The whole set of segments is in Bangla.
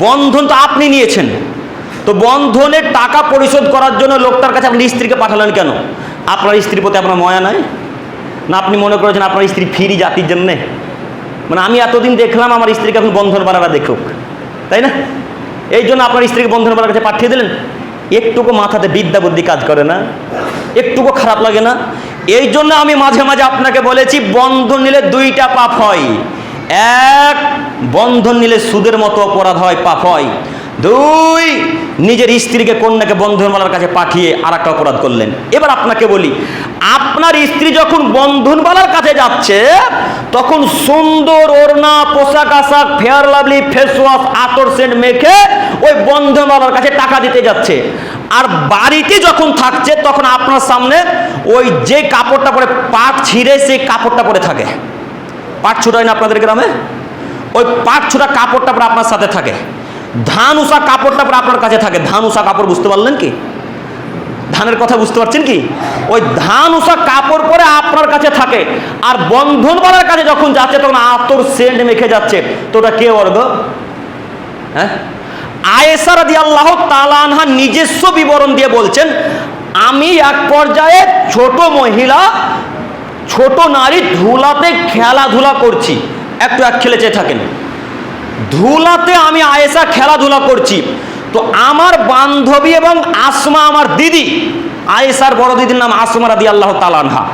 বন্ধন তো আপনি নিয়েছেন। তো বন্ধনের টাকা পরিশোধ করার জন্য লোকটার কাছে আপনি স্ত্রীকে পাঠালেন কেন? আপনার স্ত্রীর প্রতি আপনার ময়া নাই? না, আপনি মনে করেছেন আপনার স্ত্রী ফিরি জাতির জন্যে? মানে আমি এতদিন দেখলাম আমার স্ত্রীকে এখন বন্ধন বাড়ারা দেখুক। তাই না? এই জন্য আপনার স্ত্রীকে বন্ধন বাড়ার কাছে পাঠিয়ে দিলেন। একটুকু মাথাতে বিদ্যা বুদ্ধি কাজ করে না। একটুকু খারাপ লাগে না। এই জন্য আমি মাঝে মাঝে আপনাকে বলেছি, বন্ধন নিলে দুইটা পাপ হয়। এক বন্ধন নিলে সুদের মতো অপরাধ হয়, পাপ হয়। দুই, নিজের স্ত্রীকে কন্যাকে বন্ধনবালার কাছে পাঠিয়ে আর একটা অপরাধ করলেন। এবার আপনাকে বলি, আপনার স্ত্রী যখন বন্ধনবালার কাছে যাচ্ছে, তখন সুন্দর ওড়না, পোশাক আশাক ফেয়ার লাভলি ফেস ওয়াশ আতর সেন্ট মেখে ওই বন্ধনবালার কাছে টাকা দিতে যাচ্ছে। আর বাড়িতে যখন থাকছে, তখন আপনার সামনে ওই যে কাপড়টা পরে পাট ছিঁড়ে, সেই কাপড়টা পরে থাকে। পাট ছুটায় না আপনাদের গ্রামে? ওই পাট ছুটা কাপড়টা পরে আপনার সাথে থাকে। ধান উষা কাপড়টা পরে আপনার কাছে থাকে। ধান উষা কাপড় বুঝতে পারলেন কি? ধানের কথা বুঝতে পারছেন কি? ওই ধান উষা কাপড় পরে আপনার কাছে থাকে। আর বন্ধনবালার কাছে যখন যাচ্ছে, তখন আতর সেন্ট মেখে যাচ্ছে। তো ওটা কে বর্গ? হ্যাঁ? আয়েসা রাদি আল্লাহ তালানহা নিজস্ব বিবরণ দিয়ে বলছেন, আমি এক পর্যায়ে ছোট মহিলা ছোট নারী ধুলাতে খেলাধুলা করছি। একটু এক খেলে চেয়ে থাকেন। ধুলাতে আমি আয়েসা খেলাধুলা করছি। তো আমার বান্ধবী এবং আসমা আমার দিদি আয়েসার বড় দিদির নাম আসমা রাদি আল্লাহ তালানহা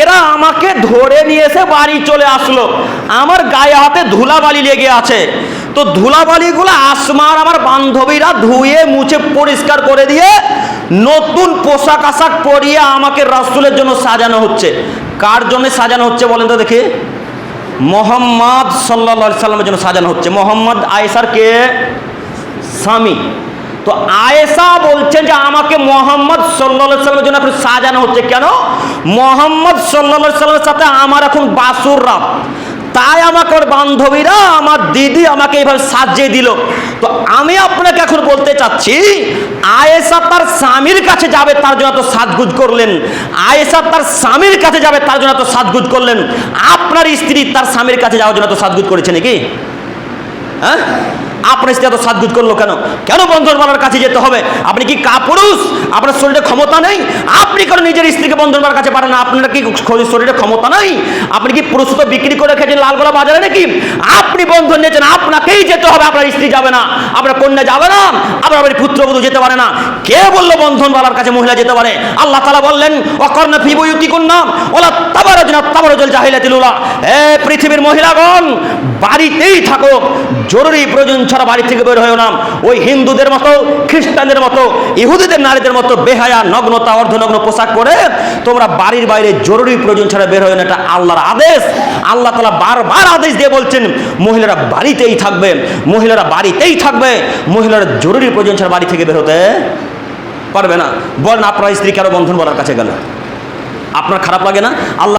এরা আমাকে ধরে নিয়ে এসে বাড়ি চলে আসলো। আমার গায়ে হাতে ধুলাবালি লেগে আছে। তো ধুলাবালিগুলো আসমার আমার বান্ধবীরা ধুয়ে মুছে পরিষ্কার করে দিয়ে নতুন পোশাক আশাক পরিয়ে আমাকে রাসুলের জন্য সাজানো হচ্ছে। কার জন্য সাজানো হচ্ছে বলেন তো দেখি? মোহাম্মদ সাল্লা সাল্লামের জন্য সাজানো হচ্ছে। মোহাম্মদ আয়েসার কে? স্বামী। তো আয়েশা বলছেন যে আমাকে মোহাম্মদ সাল্লা সাল্লামের জন্য এখন সাজানো হচ্ছে। কেন? মোহাম্মদ সাল্লা সাল্লামের সাথে আমার এখন বাসুর রাত তাই আমাকে ওর বান্ধবীরা, আমার দিদি আমাকে এইভাবে সাজিয়ে দিল। তো আমি আপনাকে এখন বলতে চাচ্ছি আয়েসা তার স্বামীর কাছে যাবে, তার জন্য তো সাজগুজ করলেন। আয়েসা তার স্বামীর কাছে যাবে, তার জন্য তো সাজগুজ করলেন। আপনার স্ত্রী তার স্বামীর কাছে যাওয়ার জন্য তো সাজগুজ করেছে নাকি? হ্যাঁ? আপনার স্ত্রী এত সাজগুজ করল কেন? কেন বন্ধন বন্ধনবালার কাছে যেতে হবে? আপনি কি কাপুরুষ? আপনার শরীরে ক্ষমতা নেই? আপনি কেন নিজের স্ত্রীকে বন্ধনবালার কাছে পাঠান? আপনার কি শরীরে ক্ষমতা নেই? আপনি কি পুরুষ তো বিক্রি করে খেয়েছেন লালগোলা বাজারে নাকি? আপনি বন্ধন নিয়েছেন, আপনাকেই যেতে হবে, আপনার স্ত্রী যাবে না। আপনার কন্যা যাবে না, আপনার বাড়ির পুত্রবধূ যেতে পারে না। কে বলল বন্ধনবালার কাছে মহিলা যেতে পারে? আল্লাহ তালা বললেন, অকর্ণ ফিবুয়ুতি কন্যা ওলা তাবারজনা তাবারজল জাহিলাতিলুলা এ পৃথিবীর মহিলাগণ, বাড়িতেই থাকো, জরুরি প্রয়োজন ছাড়া বাড়ি থেকে বের হয়েও না। ওই হিন্দুদের মতো, খ্রিস্টানদের মতো, ইহুদিদের নারীদের মতো বেহায়া, নগ্নতা, অর্ধনগ্ন পোশাক পরে তোমরা বাড়ির বাইরে জরুরি প্রয়োজন ছাড়া বের হয় না। এটা আল্লাহর আদেশ। আল্লাহ তালা বারবার আদেশ দিয়ে বলছেন, মহিলারা বাড়িতেই থাকবে, মহিলারা বাড়িতেই থাকবে, মহিলারা জরুরি প্রয়োজন ছাড়া বাড়ি থেকে বের হতে পারবে না। বলেন, আপনার স্ত্রী কারও বন্ধন বলার কাছে গেল? আপনার খারাপ লাগে না? আল্লাহ